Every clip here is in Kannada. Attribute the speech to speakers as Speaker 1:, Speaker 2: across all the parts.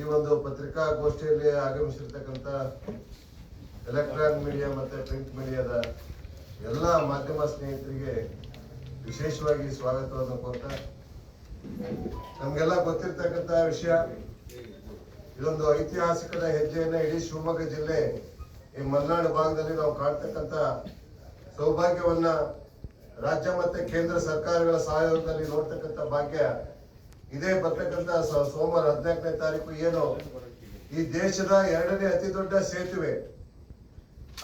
Speaker 1: ಈ ಒಂದು ಪತ್ರಿಕಾಗೋಷ್ಠಿಯಲ್ಲಿ ಆಗಮಿಸಿರ್ತಕ್ಕಂಥ ಎಲೆಕ್ಟ್ರಾನಿಕ್ ಮೀಡಿಯಾ ಮತ್ತೆ ಪ್ರಿಂಟ್ ಮೀಡಿಯಾದ ಎಲ್ಲ ಮಾಧ್ಯಮ ಸ್ನೇಹಿತರಿಗೆ ವಿಶೇಷವಾಗಿ ಸ್ವಾಗತವನ್ನು ಕೋರ್ತಾ, ನಮಗೆಲ್ಲ ಗೊತ್ತಿರ್ತಕ್ಕಂಥ ವಿಷಯ, ಇದೊಂದು ಐತಿಹಾಸಿಕದ ಹೆಜ್ಜೆಯನ್ನ ಇಡೀ ಶಿವಮೊಗ್ಗ ಜಿಲ್ಲೆ, ಈ ಮಲೆನಾಡು ಭಾಗದಲ್ಲಿ ನಾವು ಕಾಣ್ತಕ್ಕಂಥ ಸೌಭಾಗ್ಯವನ್ನ ರಾಜ್ಯ ಮತ್ತೆ ಕೇಂದ್ರ ಸರ್ಕಾರಗಳ ಸಹಯೋಗದಲ್ಲಿ ನೋಡ್ತಕ್ಕಂಥ ಭಾಗ್ಯ ಇದೇ ಬರ್ತಕ್ಕಂಥ ಸೋಮವಾರ ಹದಿನಾಲ್ಕನೇ ತಾರೀಕು ಏನು? ಈ ದೇಶದ ಎರಡನೇ ಅತಿ ದೊಡ್ಡ ಸೇತುವೆ.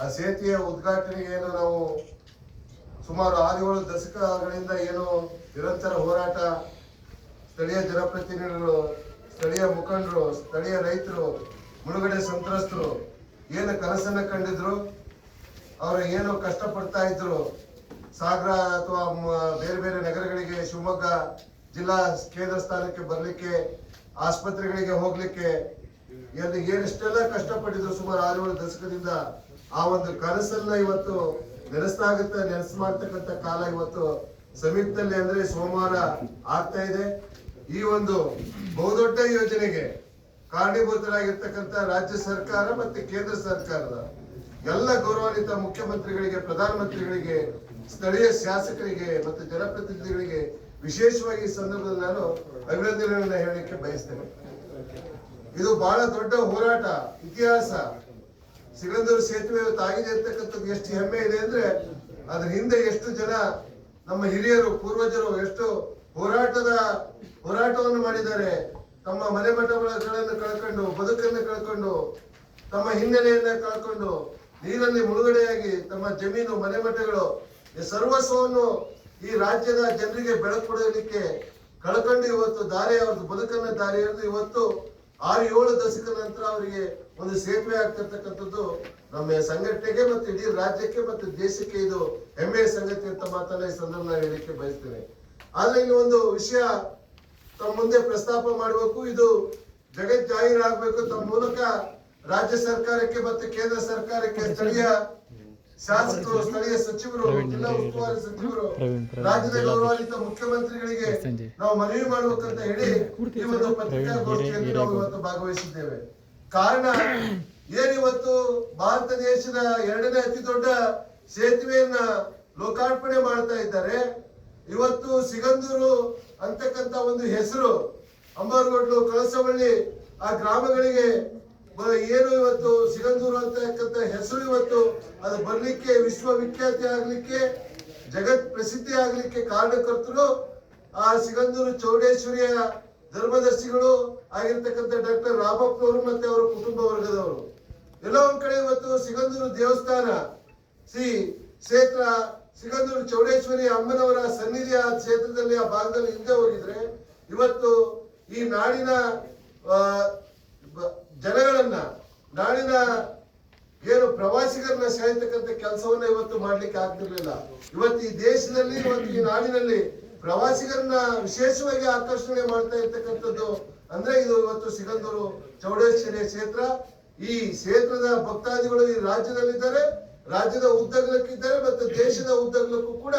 Speaker 1: ಆ ಸೇತುವೆಯ ಉದ್ಘಾಟನೆಗೆ ಏನು ನಾವು ಸುಮಾರು ಆರು ಏಳು ದಶಕಗಳಿಂದ ಏನು ನಿರಂತರ ಹೋರಾಟ, ಸ್ಥಳೀಯ ಜನಪ್ರತಿನಿಧಿಗಳು, ಸ್ಥಳೀಯ ಮುಖಂಡರು, ಸ್ಥಳೀಯ ರೈತರು, ಮುಳುಗಡೆ ಸಂತ್ರಸ್ತರು ಏನು ಕನಸನ್ನು ಕಂಡಿದ್ರು? ಅವರು ಏನು ಕಷ್ಟಪಡ್ತಾ ಇದ್ರು? ಸಾಗರ ಅಥವಾ ಬೇರೆ ಬೇರೆ ನಗರಗಳಿಗೆ ಶಿವಮೊಗ್ಗ ಜಿಲ್ಲಾ ಕೇಂದ್ರ ಸ್ಥಾನಕ್ಕೆ ಬರಲಿಕ್ಕೆ, ಆಸ್ಪತ್ರೆಗಳಿಗೆ ಹೋಗ್ಲಿಕ್ಕೆ ಎಲ್ಲಿ ಏನಿಷ್ಟೆಲ್ಲ ಕಷ್ಟಪಟ್ಟಿದ್ರು ಸುಮಾರು ಆರು ದಶಕದಿಂದ ಆ ಒಂದು ಕನಸನ್ನ ಇವತ್ತು ನೆನೆಸ್ತಾಗುತ್ತೆ ನೆನೆಸ್ ಮಾಡ್ತಕ್ಕಂಥ ಕಾಲ ಇವತ್ತು ಸಮೀಪದಲ್ಲಿ ಅಂದ್ರೆ ಸೋಮವಾರ ಆಗ್ತಾ ಇದೆ. ಈ ಒಂದು ಬಹುದೊಡ್ಡ ಯೋಜನೆಗೆ ಕಾರಣೀಭೂತರಾಗಿರ್ತಕ್ಕಂಥ ರಾಜ್ಯ ಸರ್ಕಾರ ಮತ್ತೆ ಕೇಂದ್ರ ಸರ್ಕಾರದ ಎಲ್ಲ ಗೌರವಾನ್ವಿತ ಮುಖ್ಯಮಂತ್ರಿಗಳಿಗೆ, ಪ್ರಧಾನಮಂತ್ರಿಗಳಿಗೆ, ಸ್ಥಳೀಯ ಶಾಸಕರಿಗೆ ಮತ್ತು ಜನಪ್ರತಿನಿಧಿಗಳಿಗೆ ವಿಶೇಷವಾಗಿ ಈ ಸಂದರ್ಭದಲ್ಲಿ ನಾನು ಅಭಿನಂದನೆಗಳನ್ನ ಹೇಳಲಿಕ್ಕೆ ಬಯಸ್ತೇನೆ. ಇದು ಬಹಳ ದೊಡ್ಡ ಹೋರಾಟ, ಇತಿಹಾಸ. ಸಿಗಂದೂರು ಸೇತುವೆ ತಾಗಿದೆ ಅಂತಕ್ಕಂಥದ್ದು ಎಷ್ಟು ಹೆಮ್ಮೆ ಇದೆ ಅಂದ್ರೆ, ಅದ್ರ ಹಿಂದೆ ಎಷ್ಟು ಜನ ನಮ್ಮ ಹಿರಿಯರು, ಪೂರ್ವಜರು ಎಷ್ಟು ಹೋರಾಟದ ಹೋರಾಟವನ್ನು ಮಾಡಿದ್ದಾರೆ, ತಮ್ಮ ಮನೆ ಮಠಗಳನ್ನು ಕಳ್ಕೊಂಡು, ಬದುಕನ್ನು ಕಳ್ಕೊಂಡು, ತಮ್ಮ ಹಿನ್ನೆಲೆಯನ್ನ ಕಳ್ಕೊಂಡು, ನೀರಲ್ಲಿ ಮುಳುಗಡೆಯಾಗಿ ತಮ್ಮ ಜಮೀನು, ಮನೆ ಮಠಗಳು ಸರ್ವಸ್ವವನ್ನು ಈ ರಾಜ್ಯದ ಜನರಿಗೆ ಬೆಳಕು ಕೊಡಲಿಕ್ಕೆ ಕಳ್ಕೊಂಡು ಇವತ್ತು ದಾರಿ, ಅವ್ರದ್ದು ಬದುಕನ್ನ ದಾರಿ ಅಂದ್ರೆ ಇವತ್ತು ಆರು, ಏಳು ದಶಕ ನಂತರ ಅವರಿಗೆ ಒಂದು ಸೇತುವೆ ಆಗ್ತಿರ್ತಕ್ಕಂಥದ್ದು ನಮ್ಮ ಸಂಘಟನೆಗೆ ಮತ್ತು ಇಡೀ ರಾಜ್ಯಕ್ಕೆ ಮತ್ತು ದೇಶಕ್ಕೆ ಇದು ಹೆಮ್ಮೆಯ ಸಂಗತಿ ಅಂತ ಮಾತನ್ನ ಈ ಸಂದರ್ಭ ನಾನು ಹೇಳಲಿಕ್ಕೆ ಬಯಸ್ತೇನೆ. ಆದ್ರೆ ಇಲ್ಲಿ ಒಂದು ವಿಷಯ ತಮ್ಮ ಮುಂದೆ ಪ್ರಸ್ತಾಪ ಮಾಡಬೇಕು, ಇದು ಜಗತ್ ಜಾಹೀರಾಗಬೇಕು ತಮ್ಮ ಮೂಲಕ ರಾಜ್ಯ ಸರ್ಕಾರಕ್ಕೆ ಮತ್ತು ಕೇಂದ್ರ ಸರ್ಕಾರಕ್ಕೆ ಸ್ಥಳೀಯ ಶಾಸಕರು ಸ್ಥಳೀಯ ಸಚಿವರು ಜಿಲ್ಲಾ ಉಸ್ತುವಾರಿ ಸಚಿವರು ರಾಜ್ಯದ ಗೌರವಾನ್ವಿತ ಮುಖ್ಯಮಂತ್ರಿಗಳಿಗೆ ನಾವು ಮನವಿ ಮಾಡ್ಬೇಕಂತ ಹೇಳಿ ಈ ಒಂದು ಪತ್ರಿಕಾಗೋಷ್ಠಿಯಲ್ಲಿ ನಾವು ಇವತ್ತು ಭಾಗವಹಿಸಿದ್ದೇವೆ. ಕಾರಣ ಏನಿವತ್ತು ಭಾರತ ದೇಶದ ಎರಡನೇ ಅತಿ ದೊಡ್ಡ ಸೇತುವೆಯನ್ನ ಲೋಕಾರ್ಪಣೆ ಮಾಡ್ತಾ ಇದ್ದಾರೆ. ಇವತ್ತು ಸಿಗಂದೂರು ಅಂತಕ್ಕಂತ ಒಂದು ಹೆಸರು ಅಂಬಾರ್ಗೋಡ್ಲು ಕಳಸವಳ್ಳಿ ಆ ಗ್ರಾಮಗಳಿಗೆ ಏನು ಇವತ್ತು ಸಿಗಂದೂರು ಅಂತಕ್ಕಂಥ ಹೆಸರು ಇವತ್ತು ಅದು ಬರಲಿಕ್ಕೆ ವಿಶ್ವವಿಖ್ಯಾತಿ ಆಗಲಿಕ್ಕೆ, ಜಗತ್ ಪ್ರಸಿದ್ಧಿ ಆಗಲಿಕ್ಕೆ ಕಾರಣಕರ್ತರು ಆ ಸಿಗಂದೂರು ಚೌಡೇಶ್ವರಿಯ ಧರ್ಮದರ್ಶಿಗಳು ಆಗಿರ್ತಕ್ಕಂಥ ಡಾಕ್ಟರ್ ರಾಮಪ್ಪನವರು ಮತ್ತೆ ಅವರ ಕುಟುಂಬ ವರ್ಗದವರು. ಎಲ್ಲ ಒಂದ್ ಕಡೆ ಇವತ್ತು ಸಿಗಂದೂರು ದೇವಸ್ಥಾನ, ಶ್ರೀ ಕ್ಷೇತ್ರ ಸಿಗಂದೂರು ಚೌಡೇಶ್ವರಿ ಅಮ್ಮನವರ ಸನ್ನಿಧಿ ಆ ಕ್ಷೇತ್ರದಲ್ಲಿ ಆ ಭಾಗದಲ್ಲಿ ಹಿಂದೆ ಹೋಗಿದ್ರೆ, ಇವತ್ತು ಈ ನಾಡಿನ ಜನಗಳನ್ನ ನಾಡಿನ ಏನು ಪ್ರವಾಸಿಗರನ್ನ ಸೆಳೆತಕ್ಕಂಥ ಕೆಲಸವನ್ನ ಇವತ್ತು ಮಾಡ್ಲಿಕ್ಕೆ ಆಗ್ತಿರ್ಲಿಲ್ಲ. ಇವತ್ತು ಈ ದೇಶದಲ್ಲಿ ಇವತ್ತು ಈ ನಾಡಿನಲ್ಲಿ ಪ್ರವಾಸಿಗರನ್ನ ವಿಶೇಷವಾಗಿ ಆಕರ್ಷಣೆ ಮಾಡ್ತಾ ಇರ್ತಕ್ಕಂಥದ್ದು ಅಂದ್ರೆ ಇದು ಇವತ್ತು ಸಿಗಂದೂರು ಚೌಡೇಶ್ವರಿ ಕ್ಷೇತ್ರ. ಈ ಕ್ಷೇತ್ರದ ಭಕ್ತಾದಿಗಳು ಈ ರಾಜ್ಯದಲ್ಲಿದ್ದಾರೆ, ರಾಜ್ಯದ ಉದ್ದಗಲಕ್ಕಿದ್ದಾರೆ ಮತ್ತು ದೇಶದ ಉದ್ದಗಲಕ್ಕೂ ಕೂಡ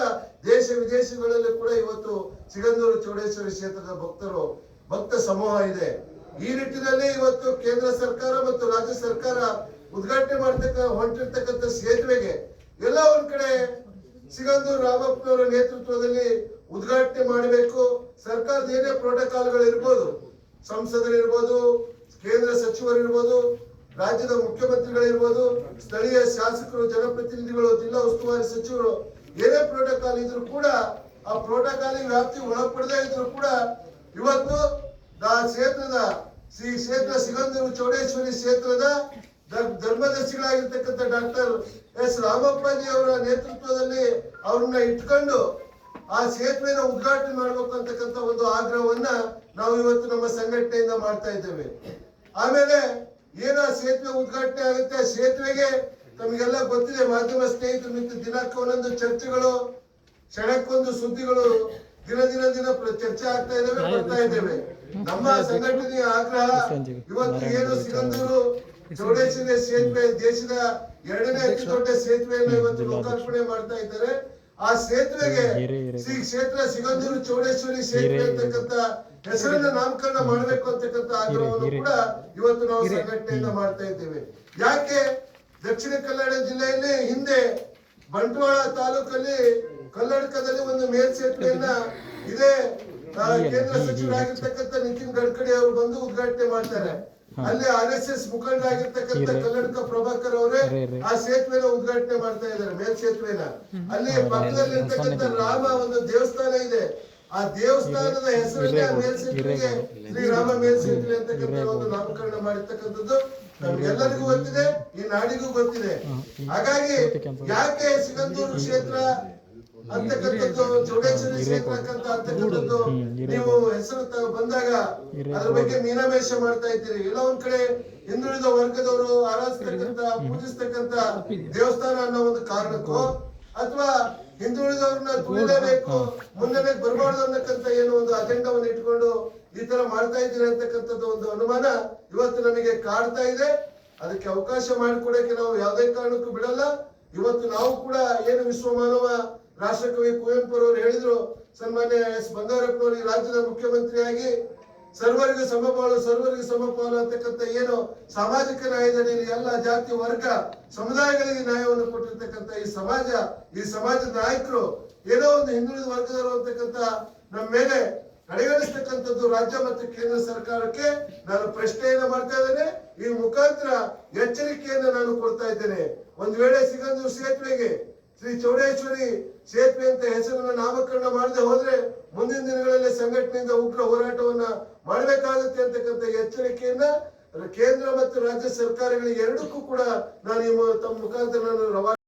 Speaker 1: ದೇಶ ವಿದೇಶಗಳಲ್ಲೂ ಕೂಡ ಇವತ್ತು ಸಿಗಂದೂರು ಚೌಡೇಶ್ವರಿ ಕ್ಷೇತ್ರದ ಭಕ್ತರು, ಭಕ್ತ ಸಮೂಹ ಇದೆ. ಈ ನಿಟ್ಟಿನಲ್ಲಿ ಇವತ್ತು ಕೇಂದ್ರ ಸರ್ಕಾರ ಮತ್ತು ರಾಜ್ಯ ಸರ್ಕಾರ ಉದ್ಘಾಟನೆ ಮಾಡ್ತಕ್ಕ ಹೊಂಟಿರ್ತಕ್ಕಂಥ ಸೇತುವೆಗೆ ಎಲ್ಲ ಒಂದ್ ಕಡೆ ಸಿಗಂದೂರು ರಾಮಪ್ಪನವರ ನೇತೃತ್ವದಲ್ಲಿ ಉದ್ಘಾಟನೆ ಮಾಡಬೇಕು. ಸರ್ಕಾರದ ಏನೇ ಪ್ರೋಟೋಕಾಲ್ಗಳು ಇರ್ಬೋದು, ಸಂಸದರಿರ್ಬೋದು, ಕೇಂದ್ರ ಸಚಿವರಿರ್ಬೋದು, ರಾಜ್ಯದ ಮುಖ್ಯಮಂತ್ರಿಗಳಿರ್ಬೋದು, ಸ್ಥಳೀಯ ಶಾಸಕರು, ಜನಪ್ರತಿನಿಧಿಗಳು, ಜಿಲ್ಲಾ ಉಸ್ತುವಾರಿ ಸಚಿವರು ಏನೇ ಪ್ರೋಟೋಕಾಲ್ ಇದ್ರು ಕೂಡ ಆ ಪ್ರೋಟೋಕಾಲ್ ವ್ಯಾಪ್ತಿ ಒಳಪಡದೇ ಇದ್ರು ಕೂಡ ಇವತ್ತು ಆ ಕ್ಷೇತ್ರದ ಶ್ರೀ ಕ್ಷೇತ್ರ ಸಿಗಂದೂರು ಚೌಡೇಶ್ವರಿ ಕ್ಷೇತ್ರದ ಧರ್- ಧರ್ಮದರ್ಶಿಗಳಾಗಿರ್ತಕ್ಕಂಥ ಡಾಕ್ಟರ್ ಎಸ್ ರಾಮಪ್ಪಾಜಿ ಅವರ ನೇತೃತ್ವದಲ್ಲಿ ಅವ್ರನ್ನ ಇಟ್ಕೊಂಡು ಆ ಸೇತುವೆನ ಉದ್ಘಾಟನೆ ಮಾಡಬೇಕು ಅಂತಕ್ಕಂಥ ಒಂದು ಆಗ್ರಹವನ್ನ ನಾವು ಇವತ್ತು ನಮ್ಮ ಸಂಘಟನೆಯಿಂದ ಮಾಡ್ತಾ ಇದ್ದೇವೆ. ಆಮೇಲೆ ಏನು ಸೇತುವೆ ಉದ್ಘಾಟನೆ ಆಗುತ್ತೆ? ಸೇತುವೆಗೆ ತಮಗೆಲ್ಲ ಗೊತ್ತಿದೆ, ಮಾಧ್ಯಮ ಸ್ನೇಹಿತರು ದಿನಕ್ಕೆ ಒಂದೊಂದು ಚರ್ಚೆಗಳು, ಕ್ಷಣಕ್ಕೊಂದು ಸುದ್ದಿಗಳು ದಿನ ದಿನ ದಿನ ಚರ್ಚೆ ಆಗ್ತಾ ಇದ್ದೇವೆ ಬರ್ತಾ ಇದ್ದೇವೆ ನಮ್ಮ ಸಂಘಟನೆಯ ಆಗ್ರಹ ಇವತ್ತು ಏನು ಸಿಗಂದೂರು ಚೌಡೇಶ್ವರಿ ಸೇತುವೆ ದೇಶದ ಎರಡನೇ ಅತಿ ದೊಡ್ಡ ಸೇತುವೆಯನ್ನು ಇವತ್ತು ಲೋಕಾರ್ಪಣೆ ಮಾಡ್ತಾ ಇದ್ದಾರೆ. ಆ ಸೇತುವೆಗೆ. ಶ್ರೀ ಕ್ಷೇತ್ರ ಸಿಗಂದೂರು ಚೌಡೇಶ್ವರಿ ಸೇತುವೆ ಅಂತಕ್ಕಂತ ಹೆಸರನ್ನ ನಾಮಕರಣ ಮಾಡಬೇಕು ಅಂತಕ್ಕಂತ ಆಗ್ರಹವನ್ನು ಕೂಡ ಇವತ್ತು ನಾವು ಸಂಘಟನೆಯಿಂದ ಮಾಡ್ತಾ ಇದ್ದೇವೆ. ಯಾಕೆ ದಕ್ಷಿಣ ಕನ್ನಡ ಜಿಲ್ಲೆಯಲ್ಲಿ ಹಿಂದೆ ಬಂಟ್ವಾಳ ತಾಲೂಕಲ್ಲಿ ಕಲ್ಲಡ್ಕದಲ್ಲಿ ಒಂದು ಮೇಲ್ಸೇತುವೆಯನ್ನ ಇದೇ ಕೇಂದ್ರ ಸಚಿವರಾಗಿರ್ತಕ್ಕಂಥ ನಿತಿನ್ ಗಡ್ಕರಿ ಅವರು ಬಂದು ಉದ್ಘಾಟನೆ ಮಾಡ್ತಾರೆ. ಅಲ್ಲಿ ಆರ್ ಎಸ್ ಎಸ್ ಮುಖಂಡರಾಗಿರ್ತಕ್ಕಂಥ ಕಲ್ಲಡ್ಕ ಪ್ರಭಾಕರ್ ಅವರೇ. ಆ ಸೇತುವೆನ ಉದ್ಘಾಟನೆ ಮಾಡ್ತಾ ಇದ್ದಾರೆ ಮೇಲ್ಸೇತುವೆನ ಅಲ್ಲಿ ಪಕ್ಕದಲ್ಲಿ ಇರ್ತಕ್ಕಂಥ ರಾಮ ಒಂದು ದೇವಸ್ಥಾನ ಇದೆ. ಆ ದೇವಸ್ಥಾನದ ಹೆಸರಿನ ಆ ಮೇಲ್ಸೇತುವೆಗೆ ಶ್ರೀರಾಮ ಮೇಲ್ಸೇತುವೆ ಅಂತಕ್ಕಂಥ ಒಂದು ನಾಮಕರಣ ಮಾಡಿರ್ತಕ್ಕಂಥದ್ದು. ನಮ್ಗೆಲ್ಲರಿಗೂ ಗೊತ್ತಿದೆ ಈ ನಾಡಿಗೂ ಗೊತ್ತಿದೆ. ಹಾಗಾಗಿ ಯಾಕೆ ಸಿಗಂದೂರು ಕ್ಷೇತ್ರ ಅಂತಕ್ಕಂಥದ್ದು ಚೌಡೇಶ್ವರಿ ಕ್ಷೇತ್ರ ಅಂತಕ್ಕಂಥದ್ದು ನೀವು ಹೆಸರು ಬಂದಾಗ ಅದ್ರ ಬಗ್ಗೆ ಮೀನಾಮೇಷ ಮಾಡ್ತಾ ಇದ್ದೀರಿ. ಎಲ್ಲ ಒಂದ್ ಕಡೆ ಹಿಂದುಳಿದ ವರ್ಗದವರು ಆರಾಧಿಸ್ತಕ್ಕಂತ ಪೂಜಿಸ್ತಕ್ಕಂತ ದೇವಸ್ಥಾನ ಅನ್ನೋ ಒಂದು ಕಾರಣಕ್ಕೋ ಅಥವಾ ಹಿಂದುಳಿದವ್ರನ್ನ ತುಳಿಲೇಬೇಕು ಮುಂದೆ ಬರಬಾರ್ದು ಅನ್ನಕ್ಕಂತ ಏನು ಒಂದು ಅಜೆಂಡವನ್ನು ಇಟ್ಕೊಂಡು ಈ ತರ ಮಾಡ್ತಾ ಇದ್ದೀರಿ ಅಂತಕ್ಕಂಥದ್ದು ಒಂದು ಅನುಮಾನ ಇವತ್ತು ನಮಗೆ ಕಾಡ್ತಾ ಇದೆ. ಅದಕ್ಕೆ ಅವಕಾಶ ಮಾಡಿಕೊಡಕ್ಕೆ ನಾವು ಯಾವುದೇ ಕಾರಣಕ್ಕೂ ಬಿಡಲ್ಲ. ಇವತ್ತು ನಾವು ಕೂಡ ಏನು ವಿಶ್ವಮಾನವ ರಾಷ್ಟ್ರಕವಿ ಕುವೆಂಪು ಅವರು ಹೇಳಿದ್ರು, ಸನ್ಮಾನ್ಯ ಎಸ್ ಬಂಗಾರಪ್ಪನವರು ರಾಜ್ಯದ ಮುಖ್ಯಮಂತ್ರಿಯಾಗಿ, ಸರ್ವರಿಗೂ ಸಮಪಾಲು ಸರ್ವರಿಗೂ ಸಮಪಾಲು ಅಂತಕ್ಕಂಥ ಏನು ಸಾಮಾಜಿಕ ನ್ಯಾಯದಲ್ಲಿ ಎಲ್ಲ ಜಾತಿ ವರ್ಗ ಸಮುದಾಯಗಳಿಗೆ ನ್ಯಾಯವನ್ನು ಕೊಟ್ಟಿರ್ತಕ್ಕಂಥ ಈ ಸಮಾಜ, ಈ ಸಮಾಜದ ನಾಯಕರು ಏನೋ ಒಂದು ಹಿಂದುಳಿದ ವರ್ಗದವರು ಅಂತಕ್ಕಂಥ ನಮ್ಮ ಮೇಲೆ ಕಡೆಗಣಿಸ್ತಕ್ಕಂಥದ್ದು ರಾಜ್ಯ ಮತ್ತು ಕೇಂದ್ರ ಸರ್ಕಾರಕ್ಕೆ ನಾನು ಪ್ರಶ್ನೆಯನ್ನು ಮಾಡ್ತಾ ಇದ್ದೇನೆ. ಈ ಮುಖಾಂತರ ಎಚ್ಚರಿಕೆಯನ್ನು ನಾನು ಕೊಡ್ತಾ ಇದ್ದೇನೆ. ಒಂದು ವೇಳೆ ಸಿಗಂದೂರು ಸೇತುವೆಗೆ ಶ್ರೀ ಚೌಡೇಶ್ವರಿ ಸೇತುವೆ ಅಂತ ಹೆಸರನ್ನ ನಾಮಕರಣ ಮಾಡದೆ ಹೋದ್ರೆ ಮುಂದಿನ ದಿನಗಳಲ್ಲಿ ಸಂಘಟನೆಯಿಂದ ಉಗ್ರ ಹೋರಾಟವನ್ನ ಮಾಡಬೇಕಾಗುತ್ತೆ ಅಂತಕ್ಕಂಥ ಎಚ್ಚರಿಕೆಯನ್ನ ಕೇಂದ್ರ ಮತ್ತು ರಾಜ್ಯ ಸರ್ಕಾರಗಳಿಗೆ ಎರಡಕ್ಕೂ ಕೂಡ ನಾನು ತಮ್ಮ ಮುಖಾಂತರ ನಾನು ರವಾನೆ